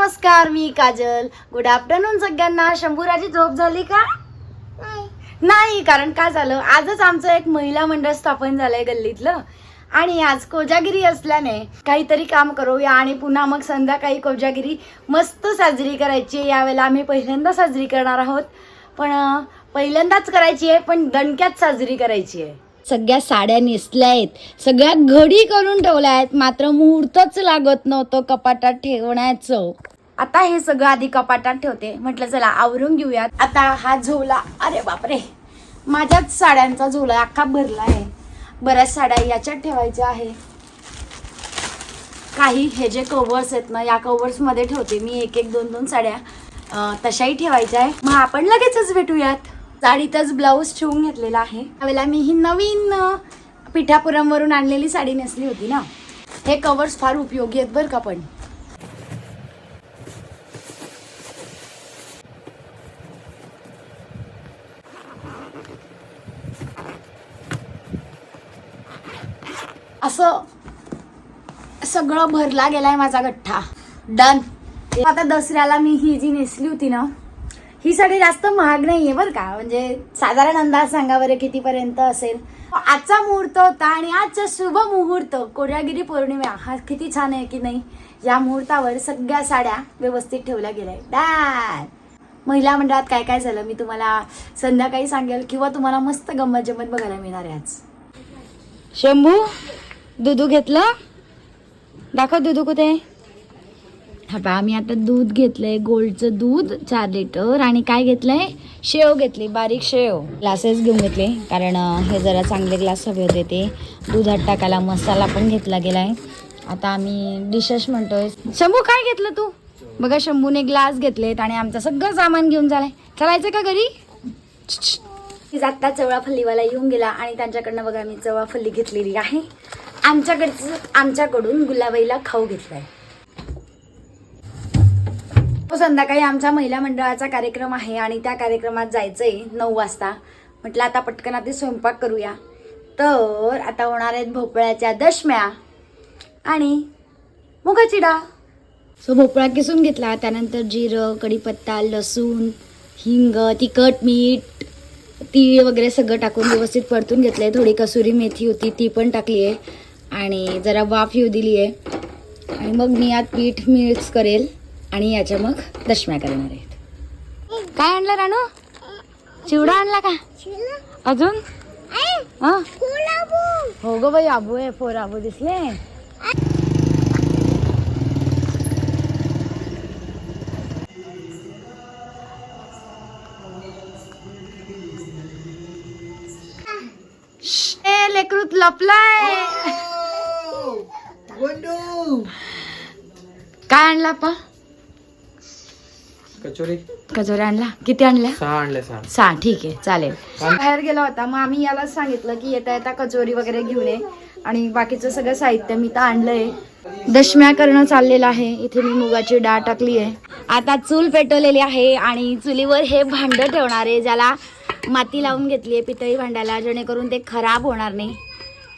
नमस्कार मी Kajal. Good afternoon सगळ्यांना. शंभूराची झोप झाली का? नाही. कारण काय झालं? आजच आमचं एक महिला मंडळ स्थापन झालंय गल्लीतलं. आणि आज कोजागिरी असल्याने काहीतरी काम करूया आणि पुन्हा मग संध्याकाळी कोजागिरी मस्त साजरी करायची आहे. यावेळेला आम्ही पहिल्यांदा साजरी करणार आहोत. पण पहिल्यांदाच करायची आहे पण दणक्यात साजरी करायची आहे. सगळ्या साड्या नेसल्या आहेत सगळ्या घडी करून ठेवल्या आहेत मात्र मुहूर्तच लागत नव्हतं कपाटात ठेवण्याचं. आता हे सगळं आधी कपाटात ठेवते. म्हटलं चला आवरून घेऊयात. आता हा झोला अरे बापरे माझ्याच साड्यांचा झोला अख्खा भरला आहे. बऱ्याच साड्या याच्यात ठेवायच्या आहे. काही हे जे कवर्स आहेत ना या कवर्समध्ये ठेवते मी. एक एक दोन दोन साड्या तशाही ठेवायच्या आहे. मग आपण लगेचच भेटूयात. साडीतच ब्लाऊज शिवून घेतलेला आहे. त्यावेळेला मी ही नवीन पिठापुरमवरून आणलेली साडी नेसली होती ना. हे कवर्स फार उपयोगी आहेत बरं का पण. असं सगळं भरला गेलाय माझा गठ्ठा. डन आता दसऱ्याला मी ही जी नेसली होती ना ही साडी जास्त महाग नाहीये बरं का? म्हणजे साधारण अंदाज सांगा बरं कितीपर्यंत असेल. आजचा मुहूर्त होता आणि आजचा शुभ मुहूर्त कोजागिरी पौर्णिमा हा किती छान आहे की नाही? या मुहूर्तावर सगळ्या साड्या व्यवस्थित ठेवल्या गेल्या डॅन महिला मंडळात काय काय झालं? मी तुम्हाला संध्याकाळी सांगेल किंवा तुम्हाला मस्त गंमत जमत बघायला मिळणार आहे आज. शंभू? दुधू घेतलं? दाखव दुधू कुठे हा पहा आम्ही आता दूध घेतलंय गोल्डचं दूध चार लिटर. आणि काय घेतलंय? शेव घेतली बारीक शेव. ग्लासेस घेऊन घेतले कारण हे जरा चांगले ग्लास हवे होते ते. दुधात टाकायला मसाला पण घेतला गेलाय. आता आम्ही डिशेस म्हणतोय. शंभू काय घेतलं तू? बघा शंभूने ग्लास घेतलेत आणि आमचं सगळं सामान घेऊन झालंय. चलायचं का घरी? जाता चवळा फल्लीवाला येऊन गेला आणि त्यांच्याकडनं बघा मी चवळा फल्ली घेतलेली आहे. आमच्याकडचं आमच्याकडून गुलाबाईला खाऊ घेतलाय. तो संध्याकाळी आमच्या महिला मंडळाचा कार्यक्रम आहे आणि त्या कार्यक्रमात जायचंय नऊ वाजता. म्हटलं आता पटकन आधी स्वयंपाक करूया. तर आता होणार आहेत भोपळ्याच्या दशम्या आणि मुगाची डाळ सो भोपळा किसून घेतला. त्यानंतर जिरं कढीपत्ता लसूण हिंग तिखट मीठ तीळ वगैरे सगळं टाकून व्यवस्थित परतून घेतलंय. थोडी कसुरी मेथी होती ती पण टाकली आहे आणि जरा वाफ येऊ दिली आहे. आणि मग मी यात पीठ मिक्स करेल आणि याच्या मग दशम्या करणार आहेत काय आणलं रानू? चिवडा आणला का? अजून? हा? हो ग बाई आबू आहे फोर आबू दिसले. लेकरूत लपलाय. काय आणला पा कचोरी. कचोऱ्या आणला? किती आणल्या? सहा आणले सहा. सा ठीक आहे चालेल. बाहेर गेला होता मग आम्ही याला सांगितलं की येता येता कचोरी वगैरे घेऊन ये. आणि बाकीचं सगळं साहित्य मी तर आणलंय. दशम्या करणं चाललेलं आहे. इथे मी मुगाची डाळ टाकली आहे. आता चूल पेटवलेली आहे आणि चुलीवर हे भांड ठेवणार आहे ज्याला माती लावून घेतली आहे पितळी भांड्याला जेणेकरून ते खराब होणार नाही.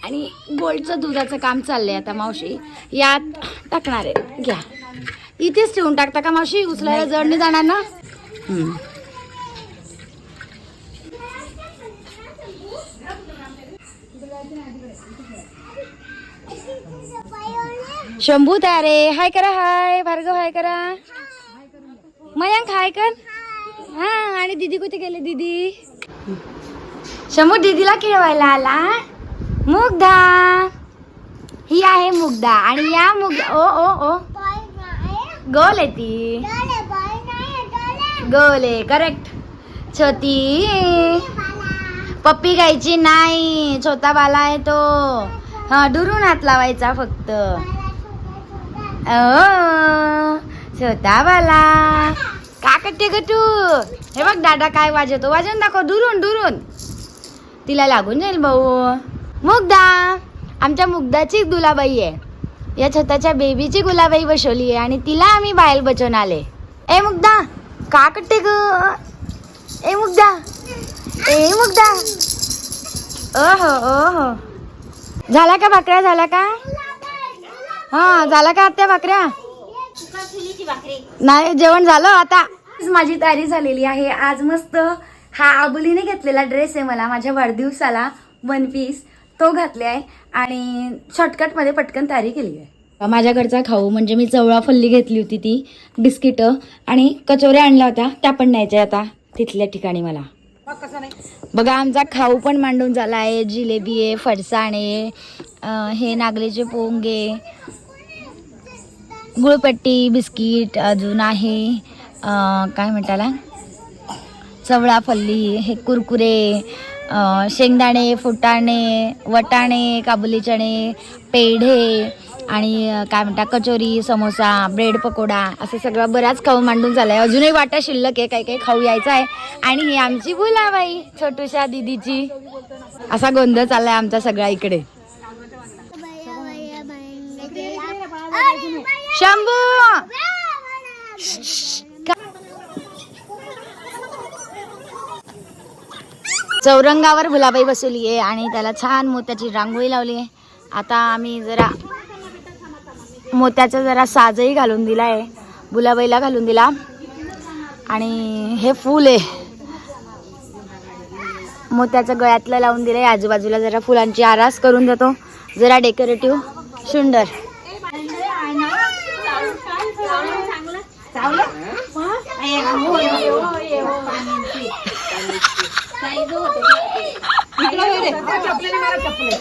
आणि गोल्डचं दुधाचं काम चाललंय आता मावशी. यात टाकणार आहे. घ्या. इथेच ठेवून टाकता का मावशी? उचलायला जड नाही जाणार ना? शंभू तारे हाय करा हाय. भार्गव हाय करा. मयांक हाय कर. हा आणि दीदी कुठे गेले दीदी? शंभू दीदीला खेळवायला आला. मुग्धा. ही आहे मुग्धा आणि या मुग ओ ओ ओ. गोल आहे ती. गोल आहे करेक्ट छोटी. पप्पी घ्यायची नाही. छोटा बाला आहे तो. हा दुरून हात लावायचा फक्त. ओ छोटा बाला. का करते ग तू. हे बघ दादा काय वाजवतो. वाजवून दाखव दुरून दुरून. तिला लागून जाईल भाऊ. मुग्धा. आमच्या मुग्धाची गुलाबाई आहे. या छताच्या बेबीची गुलाबाई बसवली आहे आणि तिला आम्ही बाहेर बचवून आले. ए मुग्धा. का कट्टे ग? ए मुग्धा. ए मुग्धा. ओहो ओहो. झाला का भाकऱ्या? झाला का? हा झाला का आत्या भाकऱ्या? नाही जेवण झालं आता. माझी तयारी झालेली आहे. आज मस्त हा आबुलीने घेतलेला ड्रेस आहे मला. माझ्या वाढदिवसाला वन पीस तो घातले आहे आणि शॉर्टकटमध्ये पटकन तयारी केली आहे. माझ्या घरचा खाऊ म्हणजे मी चवळा फल्ली घेतली होती ती बिस्किटं आणि कचोऱ्या आणल्या होत्या त्या पण न्यायच्या आता तिथल्या ठिकाणी मला. बघा आमचा खाऊ पण मांडून झाला आहे जिलेबी आहे फरसाणे हे नागलीचे पोंगे गुळपट्टी बिस्किट अजून आहे काय म्हणताला? चवळा फल्ली हे कुरकुरे शेंगदाणे फुटाणे वटाणे काबुली चणे पेढे आणि काय म्हणता कचोरी समोसा ब्रेड पकोडा असं सगळं बराच खाऊ मांडून झालाय. अजूनही वाटा शिल्लक आहे काही काही खाऊ यायचा आहे. आणि ही आमची बुलाबाई छोटूशा दिदीची. असा गोंधळ चाललाय आमचा सगळा इकडे. शंभू! चौरंगावर भुलाबाई बसवली आहे आणि त्याला छान मोत्याची रांगोळी लावली आहे. आता आम्ही जरा मोत्याचा जरा साजही घालून दिला आहे भुलाबाईला घालून दिला. आणि हे फूल आहे. मोत्याचं गळ्यातलं लावून दिलंय. आजूबाजूला जरा फुलांची आरास करून देतो. जरा डेकोरेटिव्ह सुंदर.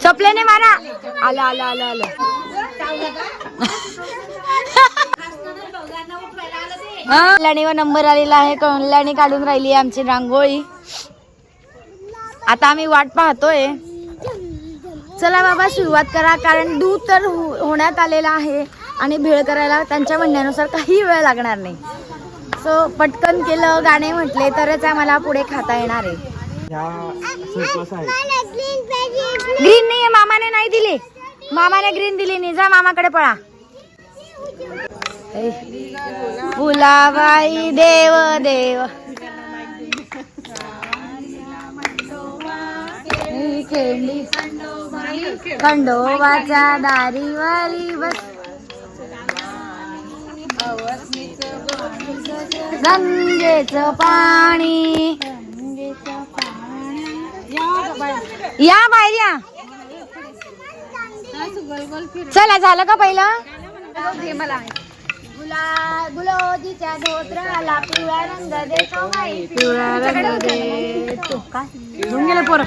चपल्याने मारा. आलं आलं आलं आलं. कल्याणीवर नंबर आलेला आहे. कल्याणी काढून राहिली आहे आमची रांगोळी. आता आम्ही वाट पाहतोय. चला बाबा सुरुवात करा कारण दूध तर हो- होण्यात आलेला आहे आणि भेळ करायला त्यांच्या म्हणण्यानुसार काही वेळ लागणार नाही. सो पटकन केलं गाणे म्हटले तरच आम्हाला पुढे खाता येणार आहे. ग्रीन नाही मामाने नाही दिली. मामाने ग्रीन दिली नाही. जा मामाकडे पळा. फुलाबाई देव देव. खंडोबाच्या दारी वारी बस. गंगेच पाणी या बाहेर या. चला झालं का पहिलं? गुला गुलोजीच्या धोत्राला पिवळा रंग देतो माई पिवळा रंग देतो काय? पोर.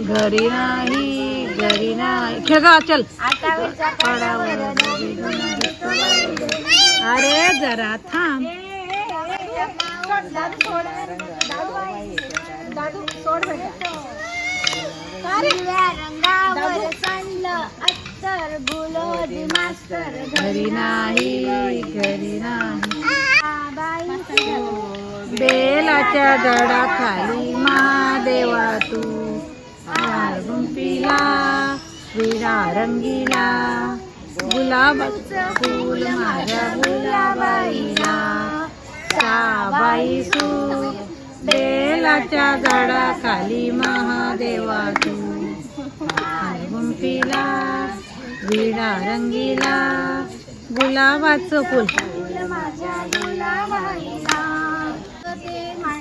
घरी नाही घरी नाही. खेळ गा चल. अरे जरा थांब. हिरव्या रंगावर अत्तर मास्तर घरी नाही घरी नाही. बाई बेलाच्या झाडाखाली महादेवा तू हार गुंफीला रंगीला गुलाबाचं फूल माझ्या गुलाबाईला. साबाई सू बेलाच्या झाडाखाली महादेवा तू गुंफीला विडा रंगीला गुलाबाचं फूल.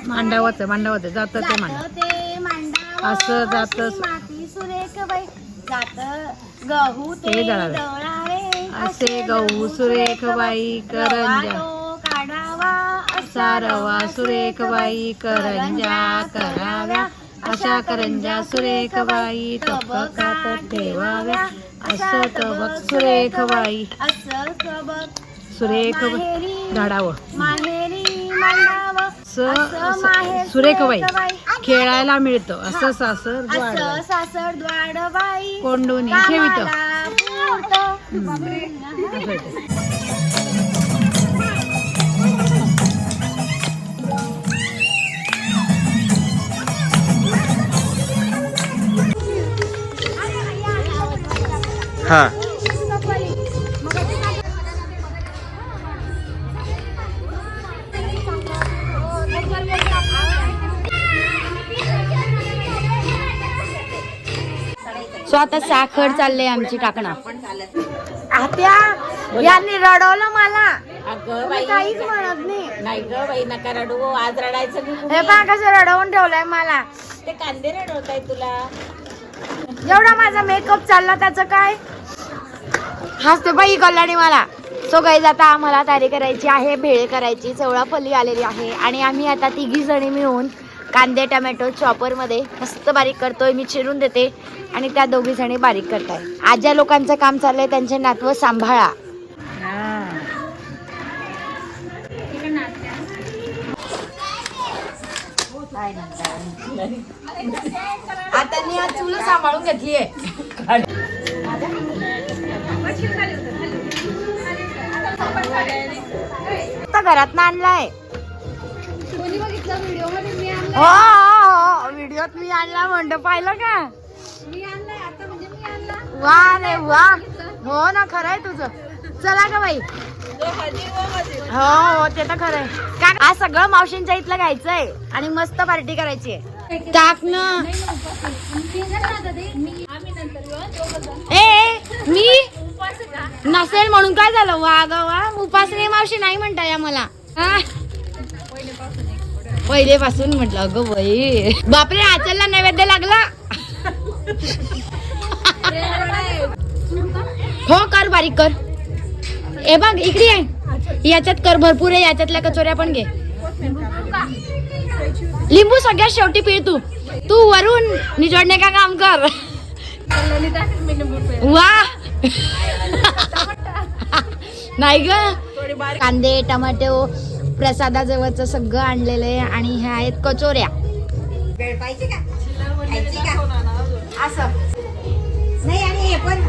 मांडावचं मांडावचं जातं ते मांड. असं जातं. माती सुरेख बाई जात गहू ते असे गहू सुरेख बाई करंजा. असा रवा सुरेख बाई करंजा कराव्या. अशा करंजा सुरेख बाई तबकात ठेवाव्या. असं तबक सुरेख बाई असं सुरेख झाडावं स असं माहेर स- सुरेख बाई सुरेख बाई. खेळायला मिळतं. असं सासर असं द्वार. सासर द्वाडबाई कोंडून ठेवित. हा. सो आता साखर चालले आमची टाकणं आत्या यांनी रडवलं मला. अगं मी बाई. काहीच म्हणत नाही. नाही ग बाई नका रडू. आज रडायचं हे पहा कसं रडवून ठेवलंय मला. ते कांदे रडवताय तुला. एवढा माझा मेकअप चालला त्याचं काय? हसते बाई कल्याणी मला. सो गाईज आता आम्हाला तारी करायची आहे भेळ करायची चवळाफली आलेली आहे. आणि आम्ही आता तिघी जणी मिळून कांदे टमॅटो चॉपरमध्ये मस्त बारीक करतोय मी चिरून देते. आणि त्या दोघी जणी बारीक करताय. आज ज्या लोकांचं काम चाललंय त्यांचे नातवं सांभाळा. आता मी आज चुलं सांभाळून घेतलीये. आता घरात आणलाय हो हो हो व्हिडिओत मी आणला म्हणतो पाहिलं का वा रे वा हो ना खरंय तुझं चला का बाई हो हो ते तर खरंय का आज सगळं मावशींच्या इथलं घ्यायचंय आणि मस्त पार्टी करायची आहे टाक ना ए ए, मी नसेल म्हणून काय झालं? वा ग वा. उपासने मावशी नाही म्हणता या मला. हा? पहिलेपासून म्हटलं अगं बाई. बापरे आचलला नैवेद्य लागला. हो कर बारीक कर. ए बघ इकडे आहे याच्यात कर भरपूर आहे याच्यातल्या कचोऱ्या पण घे. लिंबू सगळ्यात शेवटी पिळ तू. तू वरून निजोडणे का काम कर. वा. नाही ग. कांदे टमाटो प्रसादाजवळचं सगळं आणलेलं आहे आणि ह्या आहेत कचोऱ्या. असं. नाही आणि हे पण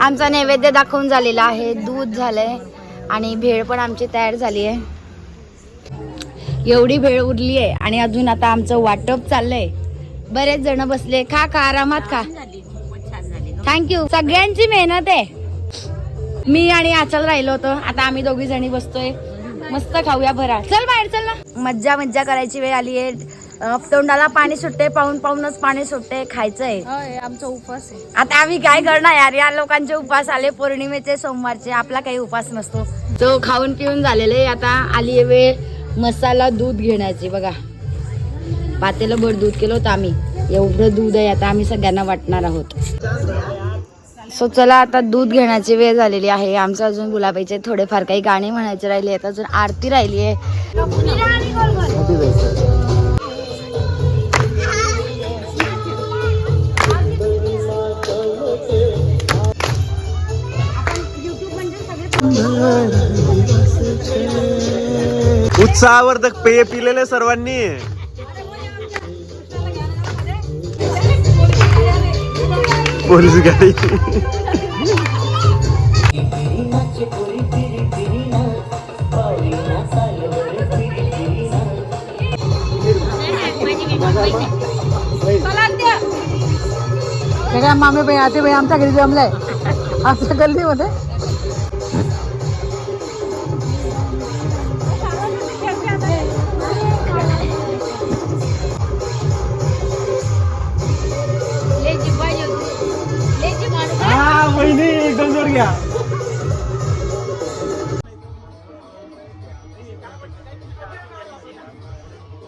आमचा नैवेद्य दाखवून झालेला आहे. दूध झालंय. आणि भेळ पण आमची तयार झाली आहे. एवढी भेळ उरली आहे आणि अजून आता आमचं वाटप चाललंय. बरेच जण बसले. खा खा आरामात खा. थँक्यू सगळ्यांची मेहनत आहे. मी आणि आचल राहिलो होतो. आता आम्ही दोघी जणी बसतोय. मस्त खाऊया भरा. चल बाहेर चल ना. मज्जा मज्जा करायची वेळ आली आहे. तोंडाला पाणी सुटते पाहून पाहूनच पाणी सुटते. खायचंय. आमचा उपवास आहे. आता आम्ही काय करणार? यार या लोकांचे उपास आले. पौर्णिमेचे सोमवारचे. आपला काही उपास नसतो. सो खाऊन पिऊन झालेले आता आली आहे वेळ मसाला दूध घेण्याची बघा. पातेलं भर दूध केलं होतं आम्ही. एवढं दूध आहे आता आम्ही सगळ्यांना वाटणार आहोत. सो चला आता दूध घेण्याची वेळ झालेली आहे. आमचं अजून गुलाबाईचे थोडेफार काही गाणे म्हणायचे राहिले आहेत. अजून आरती राहिली आहे. उत्साहावर्धक पेय पिलेले सर्वांनी. पोलीस गाडी. मामे भाई आते भाई आमच्या घरी जमलाय? आमच्या गल्लीमध्ये?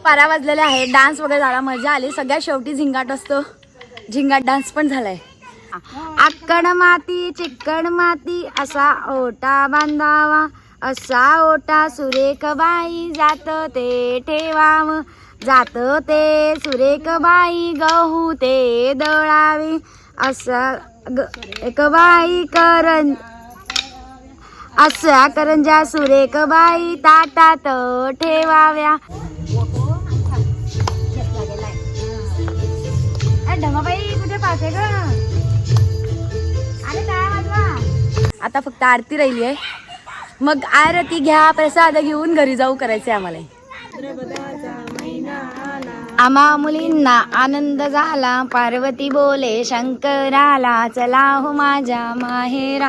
पारा वाजलेल्या आहे. डान्स वगैरे झाला मजा आली. सगळ्यात शेवटी झिंगाट असतो. झिंगाट डान्स पण झालाय. आक्कड माती चिकण माती असा ओटा बांधावा असा ओटा सुरेख बाई जात ते ठेवाव. जात ते सुरेख बाई गहू ते दळावे. असा ग एक बाई करं असा करंजा सुरेख बाई ताटात ठेवाव्या. ढमाबाई कुठे पाहते ग? अरे काय वाजवा आता फक्त आरती राहिली आहे. मग आरती घ्या प्रसाद घेऊन घरी जाऊ करायचे आम्हाला. आम्हा मुलींना आनंद झाला. पार्वती बोले शंकराला चला हो माझ्या माहेरा.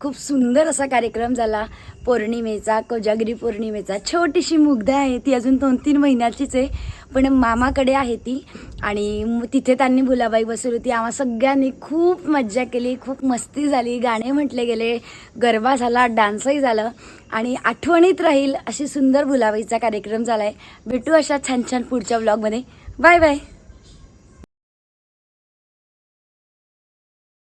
खूप सुंदर असा कार्यक्रम झाला. पौर्णिमेचा कोजागिरी पौर्णिमेचा. छोटीशी मुग्धा आहे ती अजून दोन तीन महिन्याचीच आहे. पण मामाकडे आहे ती आणि तिथे त्यांनी भुलाबाई बसवली होती. आम्हा सगळ्यांनी खूप मज्जा केली खूप मस्ती झाली. गाणे म्हटले गेले गरबा झाला डान्सही झालं आणि आठवणीत राहील अशी सुंदर भुलाबाईचा कार्यक्रम झाला आहे भेटू अशा छान छान पुढच्या ब्लॉगमध्ये बाय बाय.